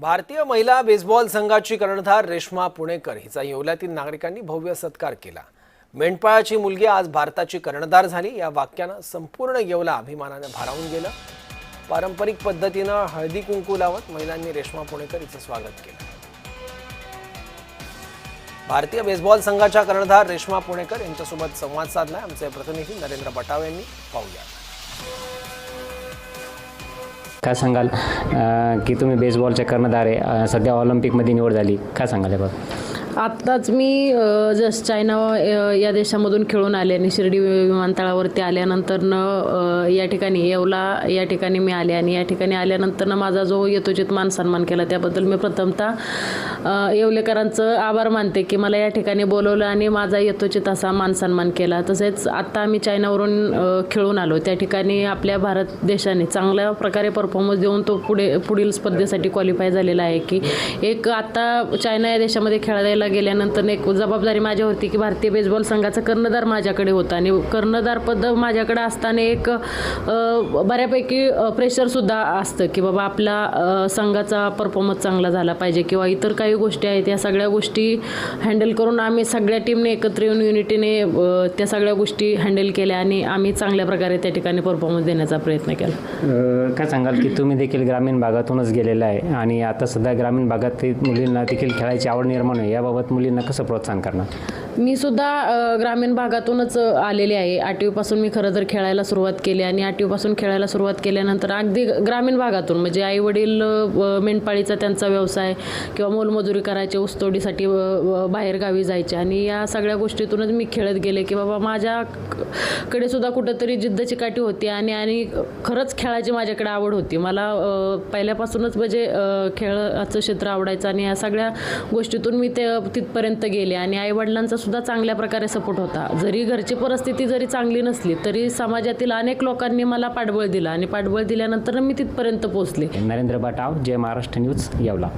भारतीय महिला बेसबॉल संघाची कर्णधार रेश्मा पुणेकर हिचा येवल्यातील नागरिकांनी भव्य सत्कार केला. मेंढपाळाची मुलगी आज भारताची कर्णधार झाली. या वाक्यानं संपूर्ण येवला अभिमानाने भारावून गेलं. पारंपरिक पद्धतीनं हळदी कुंकू लावत महिलांनी रेश्मा पुणेकर हिचं स्वागत केलं. भारतीय बेसबॉल संघाच्या कर्णधार रेश्मा पुणेकर यांच्यासोबत संवाद साधला आमचे प्रतिनिधी नरेंद्र बटाव यांनी पाहूया. काय सांगाल? की तुम्ही बेसबॉलच्या कर्णधार आहे सध्या ऑलिम्पिकमध्ये निवड झाली. काय सांगाल बघ आत्ताच मी जस्ट चायना या देशामधून खेळून आले आणि शिर्डी विमानतळावरती आल्यानंतरनं या ठिकाणी येवला या ठिकाणी मी आले आणि या ठिकाणी आल्यानंतरनं माझा जो यथोचित मान सन्मान केला त्याबद्दल मी प्रथमतः येवलेकरांचं आभार मानते की मला या ठिकाणी बोलवलं आणि माझा यथोचित असा मान सन्मान केला. तसेच आत्ता आम्ही चायनावरून खेळून आलो. त्या ठिकाणी आपल्या भारत देशाने चांगल्या प्रकारे परफॉर्मन्स देऊन तो पुढे पुढील स्पर्धेसाठी क्वालिफाय झालेला आहे की एक आत्ता चायना या देशामध्ये खेळायला गेल्यानंतर एक जबाबदारी माझ्यावरती की भारतीय बेसबॉल संघाचा कर्णधार माझ्याकडे होता. आणि कर्णधार पद माझ्याकडे असताना एक बऱ्यापैकी प्रेशरसुद्धा असतं की बाबा आपला संघाचा परफॉर्मन्स चांगला झाला पाहिजे किंवा इतर काही गोष्टी आहेत या सगळ्या गोष्टी हँडल करून आम्ही सगळ्या टीमने एकत्र येऊन युनिटीने त्या सगळ्या गोष्टी हँडल केल्या आणि आम्ही चांगल्या प्रकारे त्या ठिकाणी परफॉर्मन्स देण्याचा प्रयत्न केला. काय सांगाल की तुम्ही देखील ग्रामीण भागातूनच गेलेला आहे आणि आता सध्या ग्रामीण भागात ते मुलींना देखील खेळायची आवड निर्माण आहे याबाबत मुलींना कसं प्रोत्साहन करणार? मी सुद्धा ग्रामीण भागातूनच आलेले आहे. आठवीपासून मी खरं तर खेळायला सुरुवात केली आणि आठवीपासून खेळायला सुरुवात केल्यानंतर अगदी ग्रामीण भागातून म्हणजे आईवडील अ, मेंढपाळीचा त्यांचा व्यवसाय किंवा मोलमजुरी करायचे ऊसतोडीसाठी अ, अ, बाहेरगावी जायचे. आणि या सगळ्या गोष्टीतूनच मी खेळत गेले की बाबा माझ्याकडे सुद्धा कुठंतरी जिद्द चिकाटी होती आणि आणि खरंच खेळाची माझ्याकडे आवड होती. मला पहिल्यापासूनच म्हणजे खेळाचं क्षेत्र आवडायचं आणि या सगळ्या गोष्टीतून मी ते तिथपर्यंत गेले. आणि आईवडिलांचा सुद्धा चांगल्या प्रकारे सपोर्ट होता. जरी घरची परिस्थिती जरी चांगली नसली तरी समाजातील अनेक लोकांनी मला पाठबळ दिलं. आणि पाठबळ दिल्यानंतर मी तिथपर्यंत पोहोचले. नरेंद्र बाटाव जय महाराष्ट्र न्यूज येवला.